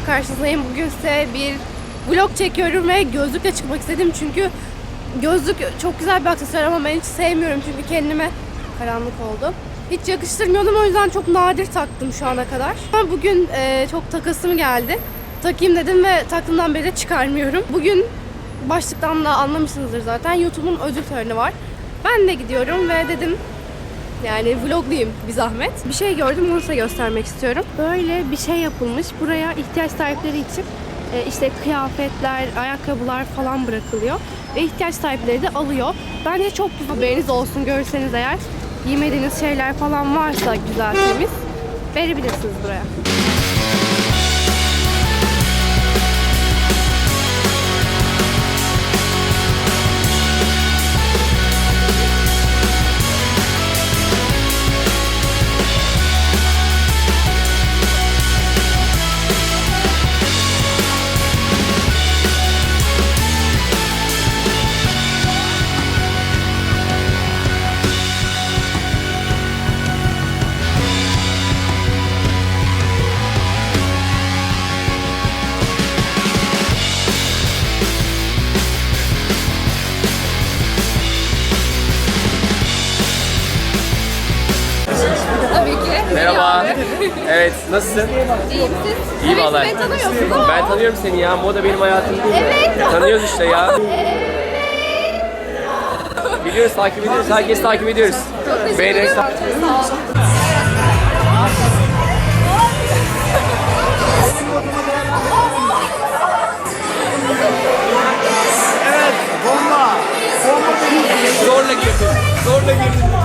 videoyla karşınızdayım. Bugün size bir vlog çekiyorum ve gözlükle çıkmak istedim çünkü gözlük çok güzel bir aksesuar ama ben hiç sevmiyorum çünkü kendime karanlık oldu. Hiç yakıştırmıyordum o yüzden çok nadir taktım şu ana kadar. Ama bugün e, çok takasım geldi. Takayım dedim ve taktığımdan beri de çıkarmıyorum. Bugün başlıktan da anlamışsınızdır zaten YouTube'un ödül töreni var. Ben de gidiyorum ve dedim yani vloglayayım bir zahmet. Bir şey gördüm onu size göstermek istiyorum. Böyle bir şey yapılmış. Buraya ihtiyaç sahipleri için e, işte kıyafetler, ayakkabılar falan bırakılıyor. Ve ihtiyaç sahipleri de alıyor. Bence çok güzel. Haberiniz olsun görürseniz eğer giymediğiniz şeyler falan varsa güzel temiz verebilirsiniz buraya. Tabii ki. Merhaba. Evet, nasılsın? İyiyim siz? İyi Evet, vallahi. Beni tanıyorsunuz ama. Ben tanıyorum seni ya. Moda benim hayatım değil mi? Evet. Tanıyoruz işte ya. Biliyoruz, takip ediyoruz. Herkes takip ediyoruz. Beğenerek Sağ olun. Zorla girdim. Zorla girdim bu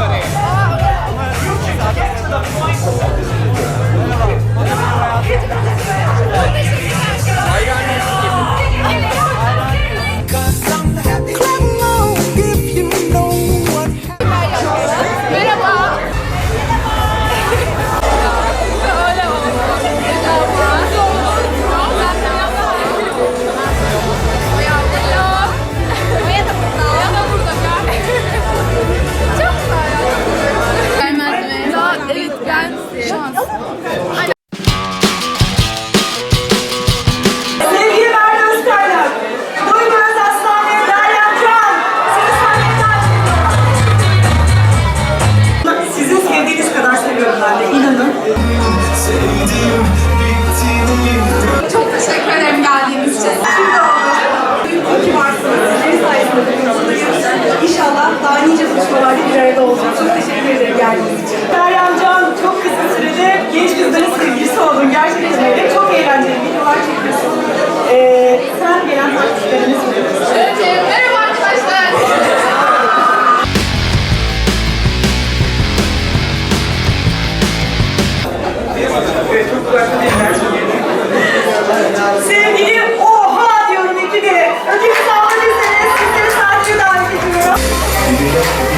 Sevgili oha diyorum ekibi. Ödülü sağladıysanız sizleri sahneye davet ediyorum.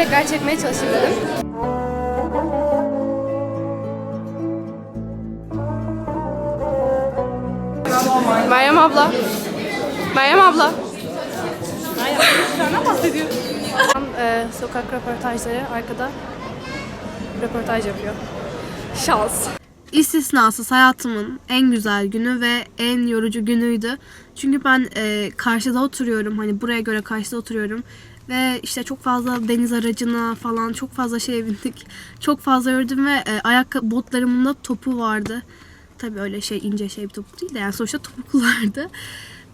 Tekrar çekmeye çalışayım dedim. Meryem abla. Meryem abla. Senden bahsediyor. e, sokak röportajları arkada röportaj yapıyor. Şans. istisnasız hayatımın en güzel günü ve en yorucu günüydü. Çünkü ben e, karşıda oturuyorum. Hani buraya göre karşıda oturuyorum. Ve işte çok fazla deniz aracına falan çok fazla şeye bindik. Çok fazla gördüm ve e, ayakkabı botlarımın da topu vardı. Tabii öyle şey ince şey bir topuk değil de yani sonuçta topuklardı.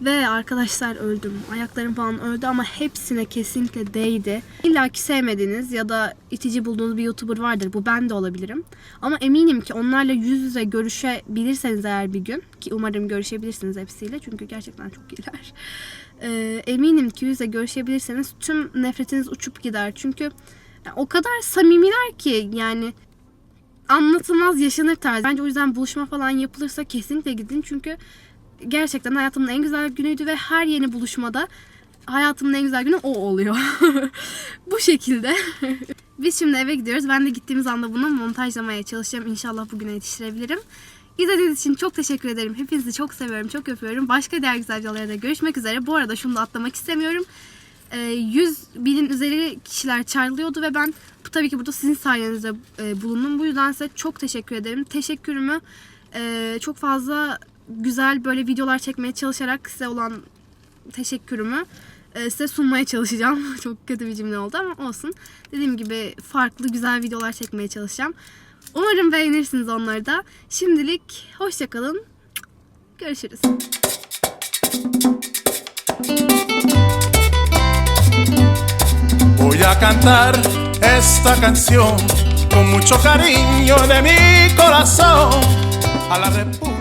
Ve arkadaşlar öldüm. Ayaklarım falan öldü ama hepsine kesinlikle değdi. İlla ki sevmediğiniz ya da itici bulduğunuz bir YouTuber vardır. Bu ben de olabilirim. Ama eminim ki onlarla yüz yüze görüşebilirseniz eğer bir gün ki umarım görüşebilirsiniz hepsiyle çünkü gerçekten çok iyiler. Ee, eminim ki yüz yüze görüşebilirseniz tüm nefretiniz uçup gider. Çünkü ya, o kadar samimiler ki yani anlatılmaz yaşanır tarzı. Bence o yüzden buluşma falan yapılırsa kesinlikle gidin. Çünkü gerçekten hayatımın en güzel günüydü ve her yeni buluşmada hayatımın en güzel günü o oluyor. Bu şekilde. Biz şimdi eve gidiyoruz. Ben de gittiğimiz anda bunu montajlamaya çalışacağım. İnşallah bugüne yetiştirebilirim. İzlediğiniz için çok teşekkür ederim. Hepinizi çok seviyorum, çok öpüyorum. Başka diğer güzel videolarda görüşmek üzere. Bu arada şunu da atlamak istemiyorum. Ee, 100 binin üzeri kişiler çağrılıyordu ve ben bu tabii ki burada sizin sayenizde e, bulundum. Bu yüzden size çok teşekkür ederim. Teşekkürümü e, çok fazla güzel böyle videolar çekmeye çalışarak size olan teşekkürümü e, size sunmaya çalışacağım. Çok kötü bir cümle oldu ama olsun. Dediğim gibi farklı güzel videolar çekmeye çalışacağım. Umarım beğenirsiniz onları da. Şimdilik hoşçakalın. Görüşürüz. Voy a cantar esta canción con mucho cariño de mi corazón a la República.